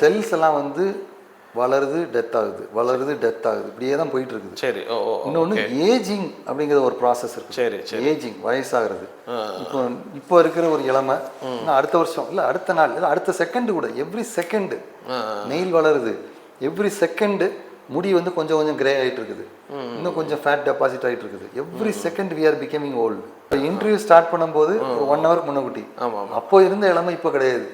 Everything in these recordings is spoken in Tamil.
செல்ஸ் எல்லாம் வந்து வளருது டெத் ஆகுது. வளருது டெத் ஆகுது. இப்படியே தான் போயிட்டு இருக்குது சரி இன்னொன்று ஏஜிங் அப்படிங்கிற ஒரு ப்ராசஸ் இருக்கு. சரி ஏஜிங் வயசாகிறது. இப்போ இப்போ இருக்கிற ஒரு இளமை அடுத்த வருஷம் இல்லை அடுத்த நாள் இல்லை அடுத்த செகண்ட் கூட எவ்ரி செகண்டு நெயில் வளருது. எவ்ரி செகண்டு முடி வந்து கொஞ்சம் கொஞ்சம் கிரே ஆயிட்டு இருக்குது இன்னும் கொஞ்சம் ஃபேட் டெபாசிட் ஆயிட்டு இருக்குது every second we are becoming old interview start பண்ணும்போது ஒரு ஒன் ஹவர் முன்னகுட்டி ஆமாம். அப்போ இருந்த இளமை இப்போ கிடையாது.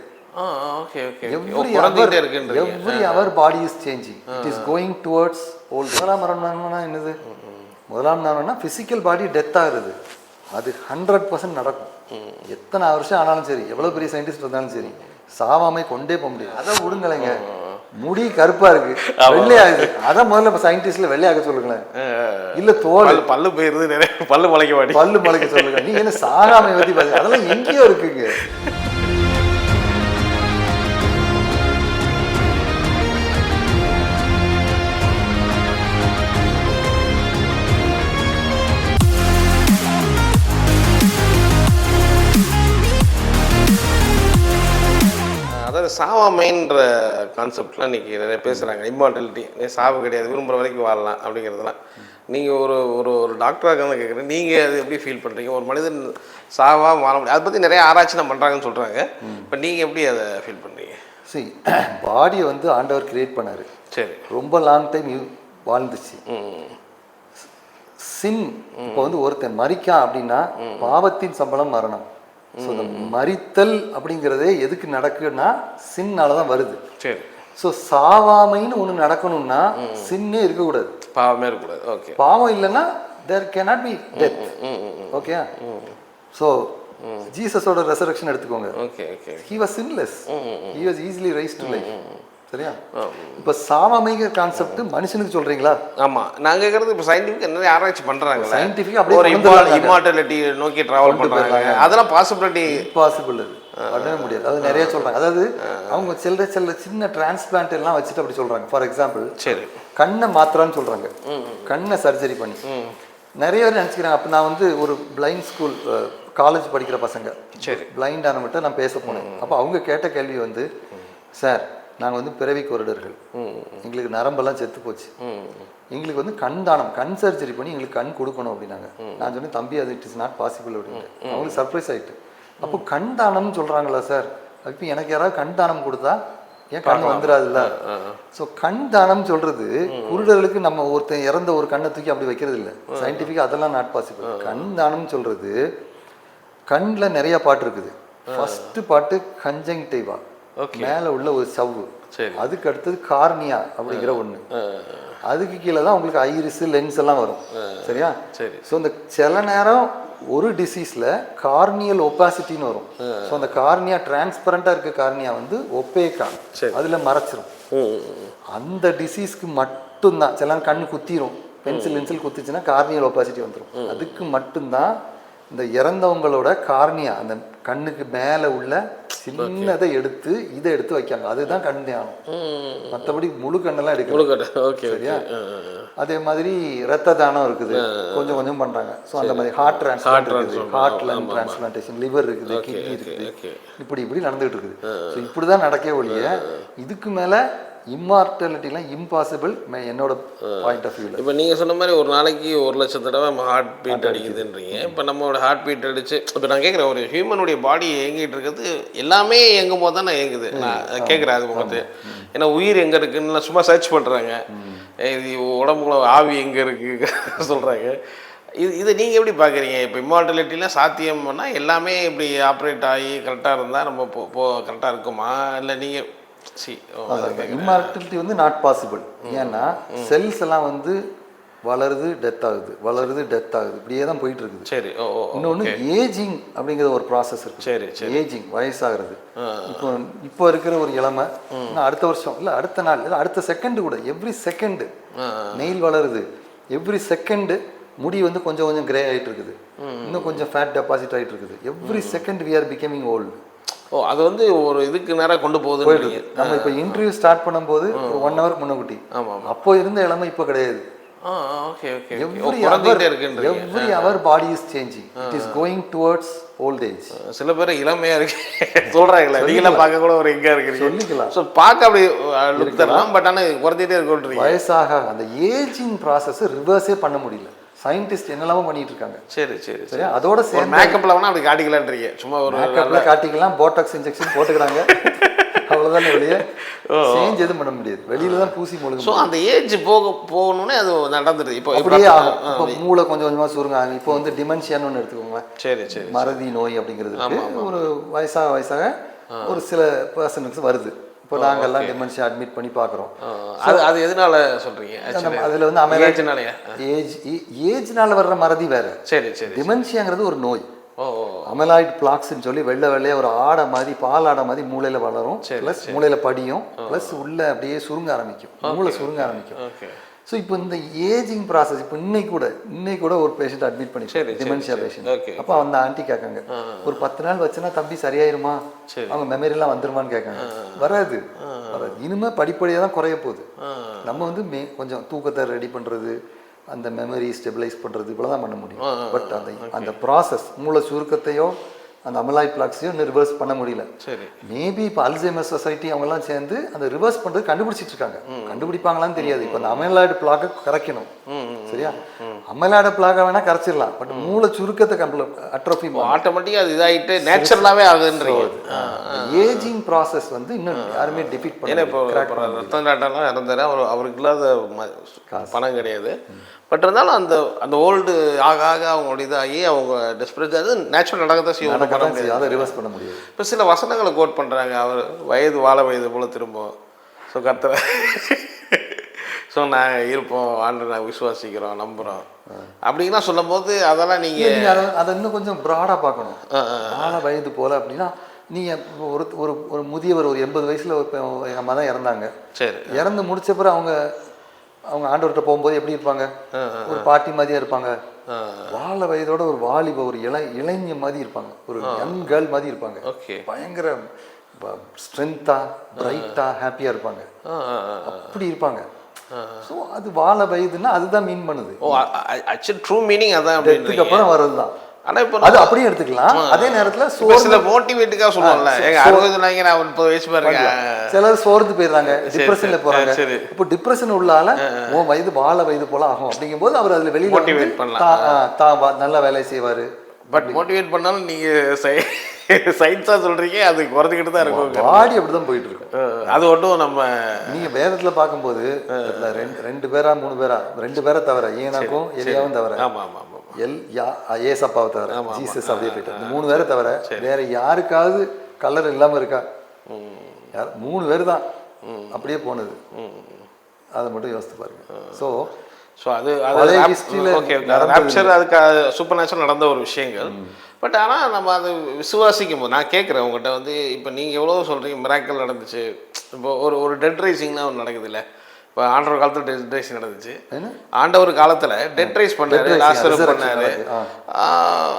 Every our body is changing it is going towards old முதலாம் மரணம்னா என்னது? முதலாம் மரணம்னா ஃபிசிக்கல் பாடி டெத் ஆகுறது அது ஹண்ட்ரட் பர்சன்ட் நடக்கும். எத்தனை வருஷம் ஆனாலும் சரி எவ்வளோ பெரிய சயின்டிஸ்ட் இருந்தாலும் சரி சாவாமை கொண்டே போக முடியாது. அதை விடுங்களேங்க. முடி கருப்பா இருக்கு. வெள்ளையாகுது அதை முதல்ல சயின்டிஸ்ட்ல வெள்ளையாக சொல்லுங்களேன். இல்ல தோல். பல்லு போயிருது நிறைய. பல்லு முளைக்க மாட்டி பல்லு முளைக்க சொல்லுங்க. நீங்க என்ன சாகாமை பத்தி அதெல்லாம் எங்கேயோ இருக்குங்க. சாவாமைன்ற கான்செப்ட்லாம் இன்னைக்கு நிறைய பேசுகிறாங்க இம்மார்டலிட்டி சாவு கிடையாது. விரும்புகிற வரைக்கும் வாழலாம் அப்படிங்கிறதுலாம் நீங்கள் ஒரு ஒரு ஒரு டாக்டராக தான் கேட்குறேன் நீங்கள் அது எப்படி ஃபீல் பண்ணுறீங்க ஒரு மனிதன் சாவா வாழ முடியும் அதை பற்றி நிறைய ஆராய்ச்சிலாம் பண்ணுறாங்கன்னு சொல்கிறாங்க இப்போ நீங்கள் எப்படி அதை ஃபீல் பண்ணுறீங்க சி பாடியை வந்து ஆண்டவர் கிரியேட் பண்ணாரு. சரி. ரொம்ப லாங் டைம் வாழ்ந்துச்சு. சின் இப்போ வந்து ஒருத்தன் மறிக்கான் அப்படின்னா பாவத்தின் சம்பளம் மரணம். ஸோ இந்த மறித்தல் அப்படிங்கிறதே எதுக்கு நடக்குன்னா சின்னால தான் வருது. சரி. ஸோ சாவாமைன்னு ஒன்று நடக்கணும்னா சின்னே இருக்கக்கூடாது. பாவமே இருக்கக்கூடாது. ஓகே பாவம் இல்லைன்னா there cannot be death okay so ஜீசஸோட resurrection எடுத்துக்கோங்க. Okay okay he was sinless he was easily rise to life சரியா? இப்போ சாவாமைங்கிற கான்செப்ட் மனுஷனுக்கு சொல்றீங்களா? ஆமாம் நான் கேட்குறது இப்போ சயின்டிஃபிக் நிறைய ஆராய்ச்சி பண்ணுறாங்கல்ல சயின்டிஃபிக் அப்படியே ஒரு. இம்மார்டலிட்டி நோக்கி ட்ராவல் பண்ணுறாங்க அதெல்லாம் பாசிபிலிட்டி இம்பாசிபிள் அது. பண்ணவே முடியாது. அது நிறைய சொல்றாங்க. அதாவது அவங்க சில்லற சில்லற சின்ன டிரான்ஸ்பிளான்ட் எல்லாம் வச்சுட்டு அப்படி சொல்றாங்க. ஃபார் எக்ஸாம்பிள் சரி. கண்ணை மாத்திரான்னு சொல்றாங்க. கண்ணை சர்ஜரி பண்ணி. நிறைய பேர் நினச்சிக்கிறாங்க. அப்போ நான் வந்து ஒரு பிளைண்ட் ஸ்கூல் காலேஜ் படிக்கிற பசங்க. சரி. பிளைண்ட் ஆனவங்கிட்ட நான் பேச போனேன். அப்போ அவங்க கேட்ட கேள்வி வந்து சார் நாங்கள் வந்து பிறவி கொரிடர்கள் எங்களுக்கு நரம்பெல்லாம் செத்து போச்சு. எங்களுக்கு வந்து கண் தானம் கண் சர்ஜரி பண்ணி எங்களுக்கு கண் கொடுக்கணும் அப்படின்னாங்க. நான் சொன்னேன் தம்பி அது இட் இஸ் நாட் பாசிபிள் அப்படின்னு அவங்களுக்கு சர்ப்ரைஸ் ஆயிட்டு. அப்போ கண் தானம்னு சொல்றாங்களா சார் இப்போ எனக்கு யாராவது கண் தானம் கொடுத்தா ஏன் கண் வந்துடாதுல்ல ஸோ கண் தானம் சொல்றது குருடர்களுக்கு நம்ம ஒருத்தன் இறந்த ஒரு கண்ணை தூக்கி அப்படி வைக்கிறது இல்லை சயின்டிஃபிக்காக அதெல்லாம் நாட் பாசிபிள் கண் தானம் சொல்றது கண்ணில் நிறைய பாட்டு இருக்குது. ஃபர்ஸ்ட் பாட்டு கஞ்சங்டைவா Okay. மேலே உள்ள ஒரு சவ்வு சரி. அதுக்கு அடுத்தது கார்னியா அப்படிங்கிற ஒன்று அதுக்கு கீழே தான் உங்களுக்கு ஐரிஸ் லென்ஸ் எல்லாம் வரும். சரியா? சரி. ஸோ இந்த சில நேரம் ஒரு டிசீஸில் கார்னியல் ஒப்பாசிட்டின்னு வரும். ஸோ அந்த கார்னியா டிரான்ஸ்பரண்டாக இருக்க கார்னியா வந்து ஒப்பேக்கா சரி. அதில் மறைச்சிரும். அந்த டிசீஸ்க்கு மட்டும்தான். சில கண்ணு குத்திரும். பென்சில் பென்சில் குத்துச்சுன்னா கார்னியல் ஒப்பாசிட்டி வந்துடும் அதுக்கு மட்டும்தான் இந்த இறந்தவங்களோட கார்னியா அந்த கண்ணுக்கு மேலே உள்ள சின்னதை எடுத்து இதை எடுத்து வைக்காங்க அதுதான் கண் தியானம். மற்றபடி முழு கண்ணெல்லாம் ஓகே சரியா? அதே மாதிரி ரத்த தானம் இருக்குது. கொஞ்சம் கொஞ்சம் பண்றாங்க. ஸோ அந்த மாதிரி ஹார்ட் டிரான்ஸ்பிளான்ட் இருக்குது. ஹார்ட் லங் டிரான்ஸ்பிளான்டேஷன் லிவர் இருக்குது கிட்னி இருக்குது. இப்படி இப்படி நடந்துகிட்டு இருக்குது. ஸோ இப்படி தான் நடக்கவே ஒழிய இதுக்கு மேலே இம்மார்டாலிட்டிலாம் இம்பாசிபிள் என்னோட பாயிண்ட் ஆஃப் வியூவில் இப்போ நீங்கள் சொன்ன மாதிரி ஒரு நாளைக்கு ஒரு லட்சம் தடவை நம்ம ஹார்ட் பீட் அடிக்குதுன்றீங்க. இப்போ நம்மளோட ஹார்ட் பீட் அடிச்சு இப்போ நான் கேட்குறேன் ஒரு ஹியூமனுடைய பாடி இயங்கிட்டு இருக்கிறது எல்லாமே இயங்கும் போது தானே இயங்குது. நான் கேட்குறேன் அது உங்களுக்கு ஏன்னா உயிர் எங்கே இருக்குன்னு சும்மா சர்ச் பண்ணுறாங்க இது உடம்புல ஆவி எங்கே இருக்கு சொல்கிறாங்க இது இதை நீங்கள் எப்படி பார்க்குறீங்க இப்போ இம்மார்டலிட்டிலாம் சாத்தியம்னா எல்லாமே இப்படி ஆப்ரேட் ஆகி கரெக்டாக இருந்தால் நம்ம போ போ கரெக்டாக இருக்குமா? இல்லை நீங்கள் இம்மார்டாலிட்டி வந்து நாட் பாசிபிள் ஏன்னா செல்ஸ் எல்லாம் வந்து வளருது டெத் ஆகுது. வளருது டெத் ஆகுது. இப்படியே தான் போயிட்டு இருக்குது சரி இன்னொன்று ஏஜிங் அப்படிங்கிற ஒரு ப்ராசஸ் இருக்கு. சரி சரி. ஏஜிங் வயசாகிறது. இப்போ இப்போ இருக்கிற ஒரு இளமை அடுத்த வருஷம் இல்லை அடுத்த நாள் இல்லை அடுத்த செகண்ட் கூட எவ்ரி செகண்டு நெயில் வளருது. எவ்ரி செகண்டு முடி வந்து கொஞ்சம் கொஞ்சம் கிரே ஆயிட்டு இருக்குது இன்னும் கொஞ்சம் ஃபேட் டெபாசிட் ஆயிட்டு இருக்குது every second we are becoming old ஓ அது வந்து ஒரு இதுக்கு நேராக கொண்டு போகுதுன்றீங்க நம்ம இப்போ இன்டர்வியூ ஸ்டார்ட் பண்ணும்போது ஒன் ஹவர் முன்னகுட்டி ஆமாம் அப்போ இருந்த இளமை இப்போ கிடையாது. Every our body is changing it is going towards old age சில பேர் இளமையா இருக்கு. சொல்றாங்களே நீங்களாம் பார்க்க கூட ஒரு எங்க இருக்கிறீங்க. சொல்லிக்கலாம். ஸோ பார்க்க அப்படி லுக் தரலாம் பட் ஆனா குறைஞ்சிட்டே இருக்குன்றீங்க. வயசாக அந்த ஏஜிங் ப்ராசஸ் ரிவர்ஸே பண்ண முடியல. சயின்டிஸ்ட் என்னெல்லாமோ பண்ணிட்டு இருக்காங்க சரி சரி. சரி அதோட சேர்ந்து மேக்கப்ல வேணா அப்படி காட்டிக்கலான்றீங்க சும்மா ஒரு மேக்கப்ல காட்டிக்கலாம் போட்டாக்ஸ் இன்ஜெக்ஷன் போட்டுக்கிறாங்க. அவ்வளவுதான் வெளியே சேஞ்ச் எதுவும் பண்ண முடியாது. வெளியில தான் பூசி முழுங்க ஸோ அந்த ஏஜ் போக போகணும்னே அது நடந்துருது. இப்போ அப்படியே ஆகும். இப்போ மூளை கொஞ்சம் கொஞ்சமா சுருங்க ஆகும். இப்போ வந்து டிமென்ஷியான்னு ஒன்று எடுத்துக்கோங்களேன். சரி சரி மறதி நோய் அப்படிங்கிறது. ஒரு வயசாக வயசாக ஒரு சில பர்சனுக்கு வருது. இப்போ நாங்கெல்லாம் டிமென்ஷியா அட்மிட் பண்ணி பார்க்குறோம். அது அது எதனால சொல்றீங்க? ஆக்சுவலி அதுல வந்து அமைதி ஏஜ்னாலயா? ஏஜ் ஏஜ்னால வர்ற மறதி வேற. சரி சரி டிமென்ஷியாங்கிறது ஒரு நோய். அமலாய்ட் பிளாக்ஸ்ன்னு சொல்லி வெள்ளை வெள்ளையா ஒரு ஆடை மாதிரி பால் ஆடை மாதிரி மூளையில வளரும். ப்ளஸ் மூளையில படியும். ப்ளஸ் உள்ள அப்படியே சுருங்க ஆரம்பிக்கும். மூளை சுருங்க ஆரம்பிக்கும். ஓகே. ஸோ இப்போ இந்த ஏஜிங் ப்ராசஸ் இப்போ இன்னைக்கு கூட இன்னைக்கு கூட ஒரு பேஷண்ட் அட்மிட் பண்ணி சரி, டிமென்ஷியா. பேஷண்ட். அப்போ அந்த ஆண்டி கேட்காங்க. ஒரு பத்து நாள் வச்சுனா தம்பி சரியாயிருமா? சரி. அவங்க மெமரிலாம் வந்துருமான்னு கேட்காங்க. வராது. வராது. இனிமே படிப்படியாக தான் குறைய போகுது. நம்ம வந்து மே கொஞ்சம் தூக்கத்தை ரெடி பண்றது அந்த மெமரி ஸ்டெபிளைஸ் பண்றது இவ்வளோ தான் பண்ண முடியும். பட் அந்த அந்த ப்ராசஸ் மூளை சுருக்கத்தையோ அந்த அமலாய் பிளாக்ஸையோ ரிவர்ஸ் பண்ண முடியல. சரி. மேபி இப்போ அல்சைமர் சொசைட்டி அவங்கெல்லாம் சேர்ந்து அந்த ரிவர்ஸ் பண்ணுறது கண்டுபிடிச்சிட்டு இருக்காங்க. கண்டுபிடிப்பாங்களான்னு தெரியாது. இப்போ அந்த அமலாய்டு பிளாக்கை கரைக்கணும். சரியா? அமலாய்டு பிளாக்கை வேணா கரைச்சிடலாம். பட் மூளை சுருக்கத்தை கம்ப்ள அட்ரோஃபி ஆட்டோமேட்டிக்காக அது இதாகிட்டு நேச்சுரலாகவே ஆகுதுன்றீங்க. ஏஜிங் ப்ராசஸ் வந்து இன்னும் யாருமே டிஃபீட் ஏன்னா பண்ண இப்போ. ரத்தன் டாட்டாலாம் இறந்தாரு. அவர் அவருக்கு இல்லாத பணம் கிடையாது. பட் இருந்தாலும் அந்த அந்த ஓல்டு ஆக ஆக அவங்களோட இதாகி அவங்க டெஸ்பரேட் அது நேச்சுரல் செய்யும். பண்ண நடக்கத்தான் முடியாது. செய்யும். அதை ரிவர்ஸ் பண்ண முடியாது. இப்போ சில வசனங்களை கோட் பண்ணுறாங்க அவர் வயது வாழ வயது போல திரும்பும் ஸோ கத்துற ஸோ நாங்கள் இருப்போம் ஆண்டு நாங்கள் விசுவாசிக்கிறோம் நம்புகிறோம் அப்படின்லாம் சொல்லும்போது அதெல்லாம் நீங்கள் நீங்க அதை இன்னும் கொஞ்சம் ப்ராடாக பார்க்கணும். ஆழ வயது போல அப்படின்னா நீங்க இப்போ ஒரு ஒரு ஒரு முதியவர் ஒரு எண்பது வயசுல இப்போ எங்கள் அம்மா தான் இறந்தாங்க. சரி. இறந்து முடிச்ச பிறகு அவங்க அவங்க ஆண்டவர்கிட்ட போகும்போது எப்படி இருப்பாங்க? ஒரு பாட்டி மாதிரியா இருப்பாங்க. வாழ வயதோட ஒரு வாலிப ஒரு இளை இளைஞ மாதிரி இருப்பாங்க. ஒரு யங் கேர்ள் மாதிரி இருப்பாங்க. பயங்கர ஸ்ட்ரென்த்தா பிரைட்டா ஹாப்பியா இருப்பாங்க. அப்படி இருப்பாங்க. ஸோ அது வாழ வயதுன்னா அதுதான் மீன் பண்ணுது. ட்ரூ மீனிங் அதான் அப்புறம் வர்றதுதான். ஆனால் இப்போ அது அப்படியே எடுத்துக்கலாம். அதே நேரத்துல சில மோட்டிவேட்டுக்காக சொல்லுவாங்கல்ல. எங்க அறுபது நாங்க நான் முப்பது வயசு பாருங்க. சிலர் சோர்ந்து போயிடுறாங்க. டிப்ரெஷன்ல போறாங்க. சரி. இப்போ டிப்ரெஷன் உள்ளால உன் வயது வாழ வயது போல ஆகும். அப்படிங்கும்போது அவர் அதுல வெளியில Motivate பண்ணலாம். தான் நல்ல வேலையை செய்வாரு. பட் மோட்டிவேட் பண்ணாலும் நீங்க சயின்ஸா சொல்றீங்க அது குறைஞ்சிக்கிட்டு தான் இருக்கும். பாடி அப்படிதான் போயிட்டு இருக்கும் அது ஒன்றும் நம்ம நீங்க வேதத்துல பார்க்கும்போது ரெண்டு ரெண்டு பேரா மூணு பேரா ரெண்டு பேரை தவிர ஈனாக்கும் எலியாவும் தவிர ஆமா ஆமா ஆமா. எல் யா ஏசப்பாவை தவிர ஜீசஸ் அப்படியே போயிட்டு இந்த மூணு பேரை தவிர வேற யாருக்காவது கலர் இல்லாம இருக்கா? யார்? மூணு பேர் தான். அப்படியே போனது. அதை மட்டும் யோசித்து பாருங்க. ஸோ ஸோ அது அது history-ல ஓகே ரேப்சர் அதுக்கு சூப்பர் நேச்சுரல் நடந்த ஒரு விஷயங்கள். பட் ஆனால் நம்ம அது விசுவாசிக்கும் போது நான் கேட்குறேன் உங்கள்கிட்ட வந்து இப்போ நீங்கள் எவ்வளோ சொல்கிறீங்க மிராக்கல் நடந்துச்சு. இப்போ ஒரு ஒரு டெட் ரைசிங்னா ஒன்று நடக்குது இல்லை இப்போ ஆண்டவர் காலத்தில் டெட் ரைசிங் நடந்துச்சு ஆண்டவர் காலத்தில் டெட் ரைஸ் பண்ணாரு லாஸ்டர் பண்ணாரு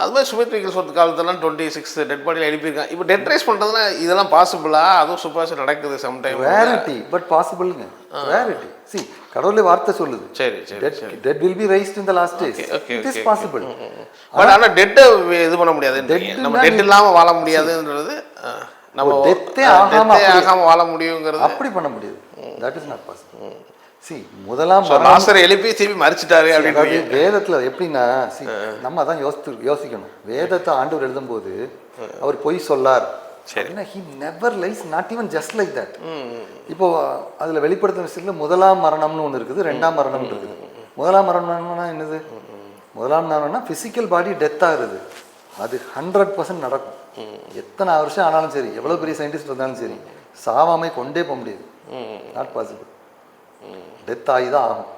அது மாதிரி சுமித் விக்கல்ஸ் காலத்துலாம் டுவெண்ட்டி சிக்ஸ் டெட் பாடியில் எழுப்பியிருக்காங்க. இப்போ டெட் ரைஸ் பண்ணுறதுனா இதெல்லாம் பாசிபிளா அதுவும் சூப்பர் நடக்குது சம்டைம் ரேரிட்டி பட் பாசிபிள்ங்க ரேரிட்டி சி கடவுளே வார்த்தை சொல்லுது. சரி சரி dead will be raised in the last days it is. Possible but ஆனால் டெட்டை இது பண்ண முடியாது நம்ம டெட் இல்லாமல் வாழ முடியாதுன்றது நம்ம ஆகாம டெத்தே அப்படி- ஆகாமல் வாழ முடியுங்கிறது. அப்படி பண்ண முடியாது. That is not possible C முதலாம் லாஸ்டர் எழுப்பி திருப்பி மறிச்சிட்டாரு அப்படின்னு வேதத்துல எப்படின்னா see, நம்ம அதான் யோசித்து யோசிக்கணும். வேதத்தை ஆண்டவர் எழுதும்போது அவர் பொய் சொல்லார். அப்படின்னா he never lies not even just like that. இப்போ அதுல வெளிப்படுத்துற விஷயத்துல முதலாம் மரணம்னு ஒண்ணு இருக்குது ரெண்டாம் மரணம் இருக்குது. முதலாம் மரணம்னா என்னது? முதலாம் மரணம்னா பிசிக்கல் பாடி டெத் ஆகுது. அது ஹண்ட்ரட் பர்சன்ட் நடக்கும். எத்தனை வருஷம் ஆனாலும் சரி எவ்வளவு பெரிய சயின்டிஸ்ட் இருந்தாலும் சரி சாவாமை கொண்டே போக முடியாது. நாட் பாசிபிள் டெத் ஆகி தான் ஆகும்.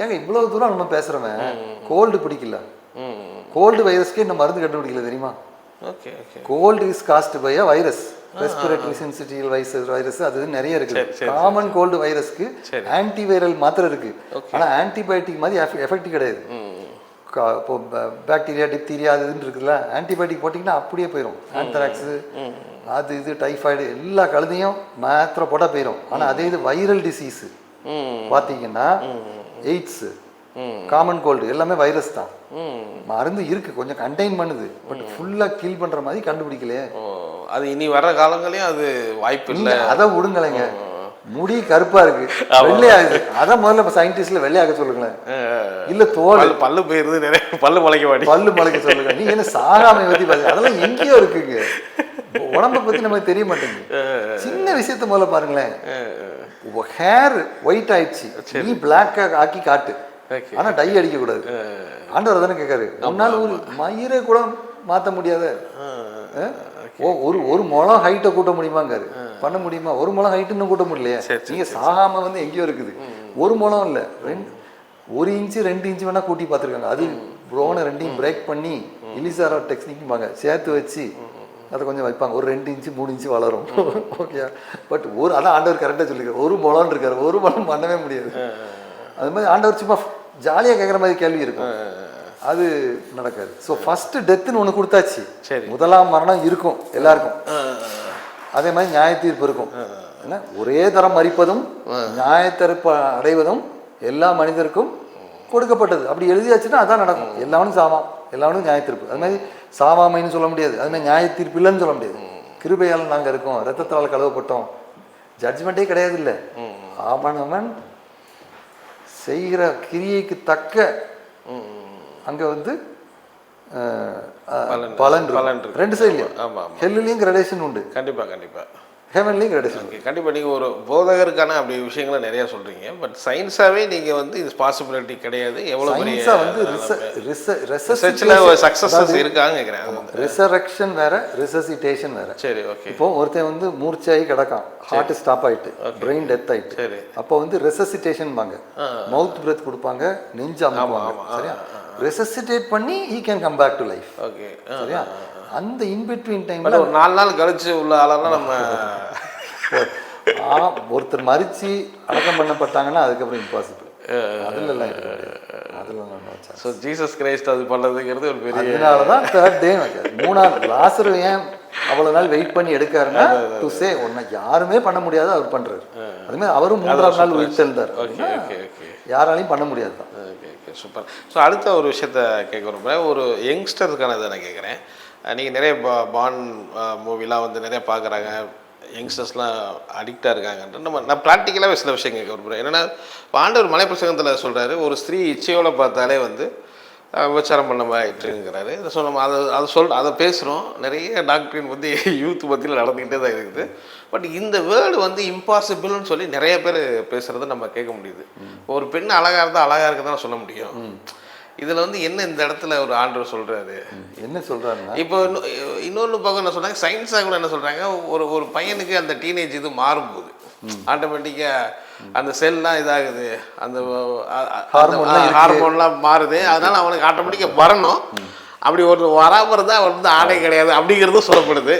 ஏங்க இவ்வளவு தூரம் நம்ம பேசுறவன் கோல்டு பிடிக்கல. கோல்டு வைரஸ்க்கே இந்த மருந்து கண்டுபிடிக்கல தெரியுமா? Cold is caused by a virus respiratory sensitive virus virus அது நிறைய இருக்குது. காமன் கோல்டு வைரஸ்க்கு ஆன்டி வைரல் மாத்திரை இருக்கு. ஆனா ஆன்டிபயோட்டிக் மாதிரி எஃபெக்ட் கிடையாது. இப்போ பாக்டீரியா டிப்தீரியா அது இதுன்னு இருக்குல்ல ஆன்டிபயோட்டிக் போட்டிங்கன்னா அப்படியே போயிடும் ஆன்த்ராக்ஸு அது இது டைஃபாய்டு எல்லா கழுதையும் மாத்திரை போட்டால் போயிடும் ஆனா அதே இது வைரல் டிசீஸு பார்த்தீங்கன்னா எய்ட்ஸு காமன் கோல்டு எல்லாமே வைரஸ் தான். மருந்து இருக்கு கொஞ்சம் கண்டெயின் பண்ணுது பட் ஃபுல்லா கில் பண்ற மாதிரி கண்டுபிடிக்கலையே. அது இனி வர்ற காலங்களையும் அது வாய்ப்பு இல்லை அதை விடுங்களேங்க. முடி கருப்பா இருக்கு. வெள்ளையாகுது. அதை முதல்ல இப்ப சயின்டிஸ்ட்ல வெள்ளையாக சொல்லுங்களேன். இல்ல தோல். பல்லு போயிருது நிறைய. பல்லு முளைக்க மாட்டி பல்லு முளைக்க சொல்லுங்க. நீங்க என்ன சாகாமை பத்தி பாருங்க அதெல்லாம் எங்கேயோ இருக்குங்க. உடம்ப பத்தி நமக்கு தெரிய மாட்டேங்குது. சின்ன விஷயத்த முதல்ல பாருங்களேன். ஹேர் ஒயிட் ஆயிடுச்சு. நீ பிளாக் ஆக்கி காட்டு. ஆனா டை அடிக்க கூடாது ஆண்டவர் தானே கேட்காரு. உன்னால ஒரு மயிரை கூட மாத்த முடியாத? ஓ ஒரு ஒரு முழம் ஹைட்டை கூட்ட முடியுமாங்காரு பண்ண முடியுமா? ஒரு முழம் ஹைட் இன்னும் கூட்ட முடியலையே. சரி, நீங்க சாகாம வந்து எங்கேயோ இருக்குது. ஒரு முழம் இல்ல. ரெண்டு ஒரு இன்ச்சு ரெண்டு இன்ச்சு வேணா கூட்டி பார்த்துருக்காங்க. அது ப்ரோனை ரெண்டையும் பிரேக் பண்ணி இலிசாரா டெக்னிக்பாங்க சேர்த்து வச்சு அதை கொஞ்சம் வைப்பாங்க. ஒரு ரெண்டு இன்ச்சு மூணு இன்ச்சு வளரும். ஓகே பட் ஒரு அதான் ஆண்டவர் கரெக்டாக சொல்லியிருக்காரு ஒரு முழம் இருக்காரு. ஒரு முழம் பண்ணவே முடியாது. அது மாதிரி ஆண்டவர் சும்மா ஜாலியாக கேட்குற மாதிரி கேள்வி இருக்கும். அது நடக்காது. ஸோ ஃபர்ஸ்ட் டெத்துன்னு ஒன்று கொடுத்தாச்சு. சரி. முதலாம் மரணம் இருக்கும் எல்லாருக்கும். அதே மாதிரி நியாய தீர்ப்பு இருக்கும். என்ன? ஒரே தரம் மறிப்பதும் நியாயத்தீர்ப்பு அடைவதும் எல்லா மனிதருக்கும் கொடுக்கப்பட்டது. அப்படி எழுதியாச்சுன்னா அதான் நடக்கும். எல்லாவனும் சாவான் எல்லாவனும் நியாய தீர்ப்பு. அது மாதிரி சாவாமைன்னு சொல்ல முடியாது. அது மாதிரி நியாய தீர்ப்பு இல்லைன்னு சொல்ல முடியாது. கிருபையால் நாங்கள் இருக்கோம் ரத்தத்தால் கழுவப்பட்டோம். ஜட்ஜ்மெண்ட்டே கிடையாது இல்லை. அவனவன் செய்கிற கிரியைக்கு தக்க அங்க வந்து பலன் பலன். ரெண்டு சைட்லையும் ஆமா ஆமா. ஹெல்லுலையும் கிரடேஷன் உண்டு. கண்டிப்பா கண்டிப்பா. ஹெவன்லையும் கிரடேஷன் ஓகே கண்டிப்பாக நீங்கள் ஒரு போதகருக்கான அப்படி விஷயங்களை நிறையா சொல்கிறீங்க பட் சயின்ஸாகவே நீங்கள் வந்து இது பாசிபிலிட்டி கிடையாது. எவ்வளோ பெரிய வந்து சக்ஸஸஸ் இருக்காங்க கேட்குறேன் ரிசரக்ஷன் வேற ரிசசிட்டேஷன் வேற. சரி ஓகே. இப்போ ஒருத்தன் வந்து மூர்ச்சாயி கிடக்கான். ஹார்ட் ஸ்டாப் ஆயிட்டு. பிரெயின் டெத் ஆயிட்டு. சரி. அப்போ வந்து ரெசசிட்டேஷன் பாங்க மவுத் பிரெத் கொடுப்பாங்க நெஞ்சு அமுக்குவாங்க. சரியா? ரெசசிட்டேட் பண்ணி he can come back to life okay சரியா? அந்த இன்பிட்வீன் டைம்ல பட் ஒரு நாலு நாள் கழிச்சு உள்ள ஆளெல்லாம் நம்ம ஒருத்தர் மறிச்சு அடக்கம் பண்ணப்பட்டாங்கன்னா அதுக்கப்புறம் இம்பாசிபிள் அதுல எல்லாம் இருக்க முடியாது அதுல எல்லாம் no chance. So Jesus Christ அது பண்ணதுங்கிறது ஒரு பெரிய அதனால தான் தேர்ட் டே மூணாவது லாசர் ஏன் அவ்வளவு நாள் வெயிட் பண்ணி எடுக்காருன்னா டு சே உன்னை யாருமே பண்ண முடியாது அவர் பண்றாரு. அது மாதிரி அவரும் மூன்றாவது நாள் உயிர் தெழுந்தார் ஓகே ஓகே ஓகே யாராலையும் பண்ண முடியாது தான். ஓகே ஓகே சூப்பர் ஸோ அடுத்த ஒரு விஷயத்த கேட்க விரும்புகிறேன் ஒரு யங்ஸ்டருக்கான இதை நான் கேட்குறேன். நீங்கள் நிறைய பா பான் மூவிலாம் வந்து நிறைய பார்க்குறாங்க. யங்ஸ்டர்ஸ்லாம் அடிக்டாக இருக்காங்கன்ட்டு. நம்ம நான் ப்ராக்டிக்கலாகவே சில விஷயம் கேட்க விரும்புகிறேன் என்னென்னா இப்போ ஆண்டவர் மலைப்பிரசங்கத்தில் சொல்கிறாரு ஒரு ஸ்திரீ இச்சையோட பார்த்தாலே வந்து விபச்சாரம் பண்ண ஆயிட்டுங்கிறாரு இதை சொன்ன அதை அதை சொல் அதை பேசுகிறோம் நிறைய டாக்டரின் வந்து யூத் மத்தியில் நடந்துக்கிட்டே தான் இருக்குது. பட் இந்த வேர்டு வந்து இம்பாசிபிள்னு சொல்லி நிறைய பேர் பேசுகிறத நம்ம கேட்க முடியுது. ஒரு பெண் அழகாக இருந்தால் அழகாக இருக்குதான் சொல்ல முடியும். இதில் வந்து என்ன இந்த இடத்துல ஒரு ஆண்டவர் சொல்கிறாரு என்ன சொல்றாருன்னா? இப்போ இன்னொ- இன்னொன்று பக்கம் என்ன சொல்கிறாங்க சயின்ஸாக கூட என்ன சொல்கிறாங்க ஒரு ஒரு பையனுக்கு அந்த டீனேஜ் இது மாறும்போது. ஆட்டோமேட்டிக்காக அந்த செல்லாம் இதாகுது. அந்த ஹார்மோன்லாம் மாறுது. அதனால அவனுக்கு ஆட்டோமேட்டிக்காக வரணும். அப்படி ஒரு வராமல் இருந்தால் அவன் வந்து ஆடை கிடையாது அப்படிங்கிறதும் சொல்லப்படுது.